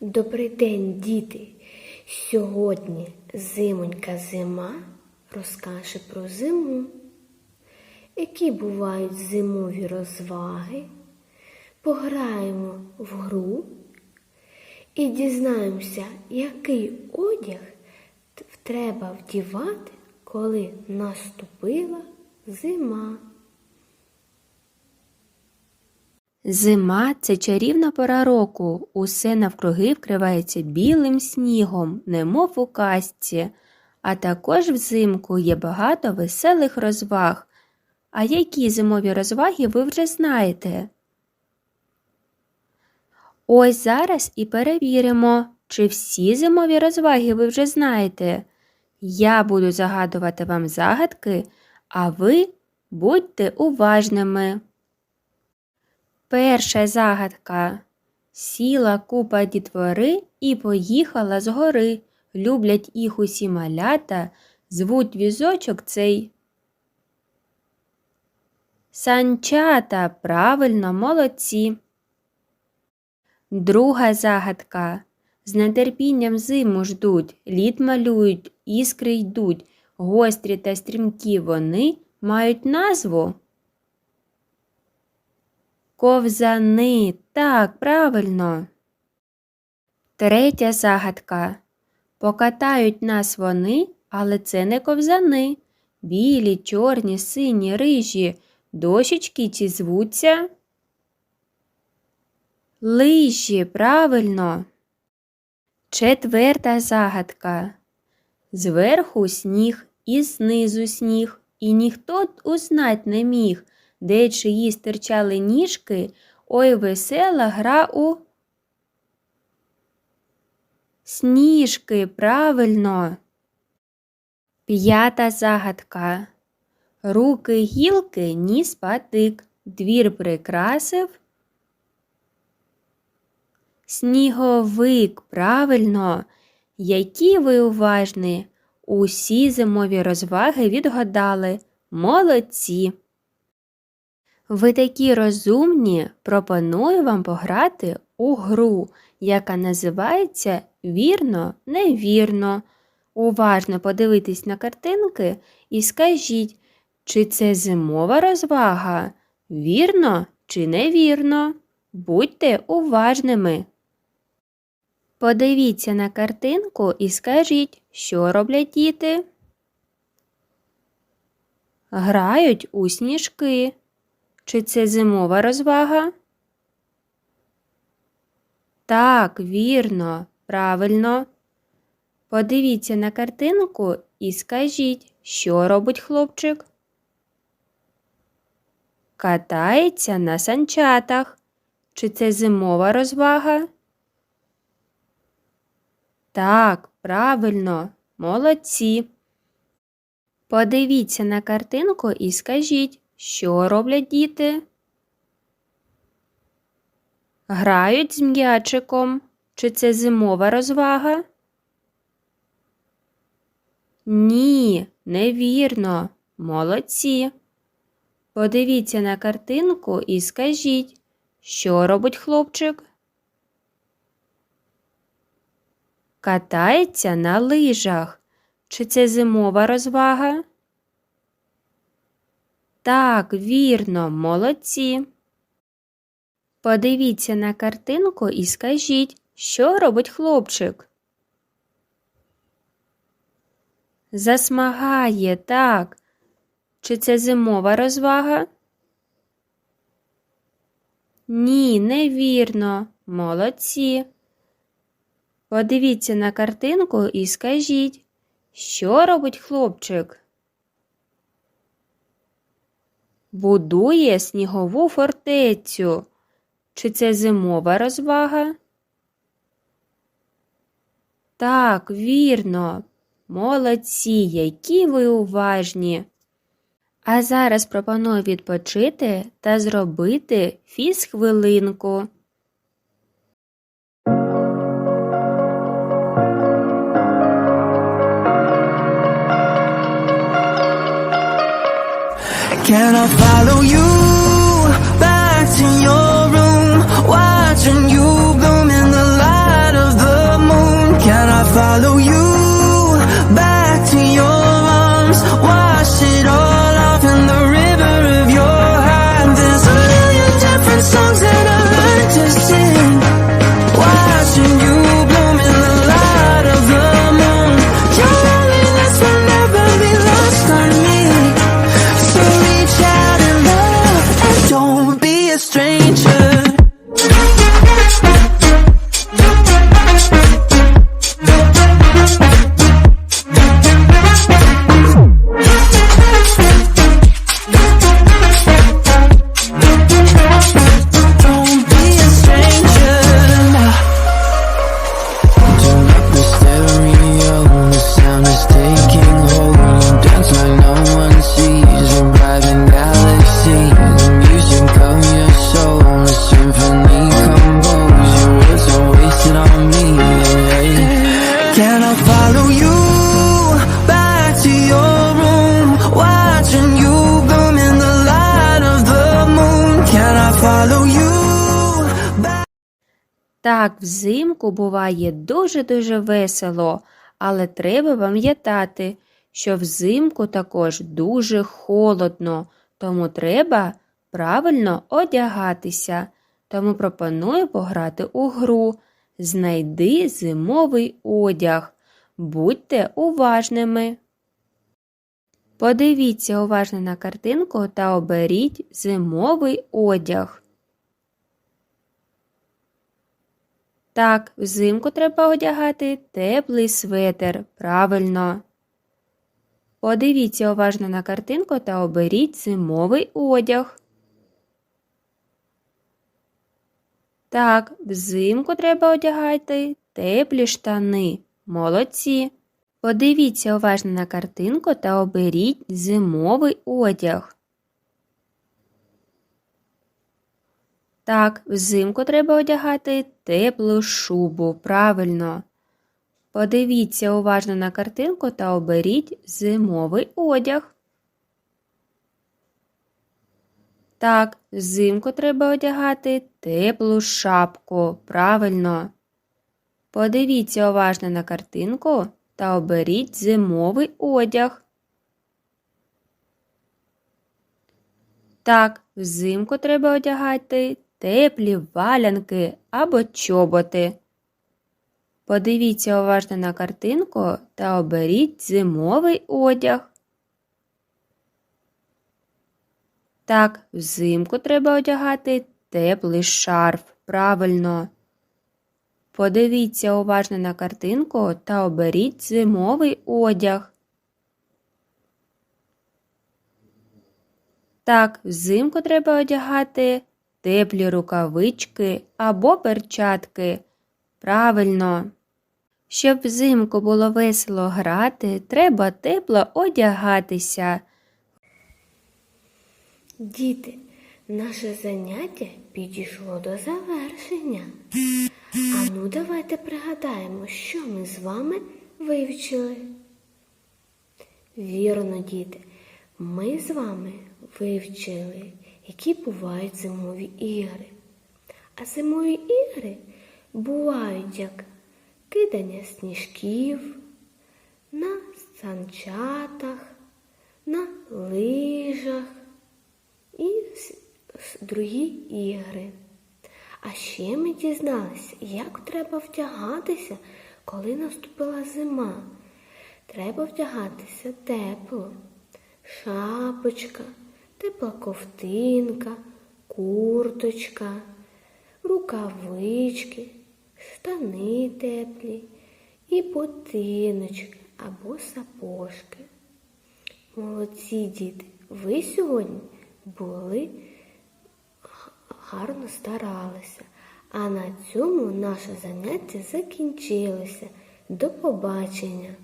Добрий день, діти! Сьогодні зимонька зима розкаже про зиму. Які бувають зимові розваги? Пограємо в гру і дізнаємося, який одяг треба вдівати, коли наступила зима. Зима це чарівна пора року. Усе навкруги вкривається білим снігом, немов у казці. А також взимку є багато веселих розваг. А які зимові розваги ви вже знаєте? Ось зараз і перевіримо, чи всі зимові розваги ви вже знаєте. Я буду загадувати вам загадки, а ви будьте уважними. Перша загадка. Сіла купа дітвори і поїхала з гори. Люблять їх усі малята, звуть візочок цей. Санчата, правильно, молодці. Друга загадка. З нетерпінням зиму ждуть, лід малюють, іскри йдуть, гострі та стрімкі вони мають назву. Ковзани. Так, правильно. Третя загадка. Покатають нас вони, але це не ковзани. Білі, чорні, сині, рижі. Дощечки ці звуться. Лижі, правильно. Четверта загадка. Зверху сніг і знизу сніг, і ніхто узнать не міг, де чиї стирчали ніжки, ой весела гра у сніжки, правильно. П'ята загадка. Руки гілки, ніс патик, двір прикрасив. Сніговик, правильно. Які ви уважні. Усі зимові розваги відгадали. Молодці. Ви такі розумні, пропоную вам пограти у гру, яка називається Вірно, невірно. Уважно подивитись на картинки і скажіть, чи це зимова розвага? Вірно чи невірно? Будьте уважними. Подивіться на картинку і скажіть, що роблять діти. Грають у сніжки. Чи це зимова розвага? Так, вірно, правильно. Подивіться на картинку і скажіть, що робить хлопчик. Катається на санчатах. Чи це зимова розвага? Так, правильно, молодці. Подивіться на картинку і скажіть, що роблять діти? Грають з м'ячиком. Чи це зимова розвага? Ні, невірно. Молодці. Подивіться на картинку і скажіть, що робить хлопчик? Катається на лижах. Чи це зимова розвага? Так, вірно, молодці. Подивіться на картинку і скажіть, що робить хлопчик. Засмагає, так. Чи це зимова розвага? Ні, невірно. Молодці. Подивіться на картинку і скажіть, що робить хлопчик? Будує снігову фортецю. Чи це зимова розвага? Так, вірно. Молодці, які ви уважні. А зараз пропоную відпочити та зробити фіз-хвилинку. Can I follow you back to your room? Watching you bloom in the light of the moon. Can I follow you? Так, взимку буває дуже-дуже весело, але треба пам'ятати, що взимку також дуже холодно, тому треба правильно одягатися. Тому пропоную пограти у гру. Знайди зимовий одяг. Будьте уважними. Подивіться уважно на картинку та оберіть зимовий одяг. Так, взимку треба одягати теплий светр. Правильно. Подивіться уважно на картинку та оберіть зимовий одяг. Так, взимку треба одягати теплі штани. Молодці. Подивіться уважно на картинку та оберіть зимовий одяг. Так, взимку треба одягати теплу шубу. Правильно. Подивіться уважно на картинку та оберіть зимовий одяг. Так, взимку треба одягати теплу шапку. Правильно. Подивіться уважно на картинку та оберіть зимовий одяг. Так, взимку треба одягати теплі валянки або чоботи. Подивіться уважно на картинку та оберіть зимовий одяг. Так, взимку треба одягати теплий шарф. Правильно. Подивіться уважно на картинку та оберіть зимовий одяг. Так, взимку треба одягати теплі рукавички або перчатки. Правильно. Щоб взимку було весело грати, треба тепло одягатися. Діти, наше заняття підійшло до завершення. А ну давайте пригадаємо, що ми з вами вивчили. Вірно, діти, ми з вами вивчили, які бувають зимові ігри. А зимові ігри бувають як кидання сніжків на санчатах, на лижах і другі ігри. А ще ми дізналися, як треба вдягатися, коли наступила зима. Треба вдягатися тепло, шапочка, тепла ковтинка, курточка, рукавички, штани теплі і ботиночки або сапожки. Молодці діти, ви сьогодні були гарно старалися. А на цьому наше заняття закінчилося. До побачення!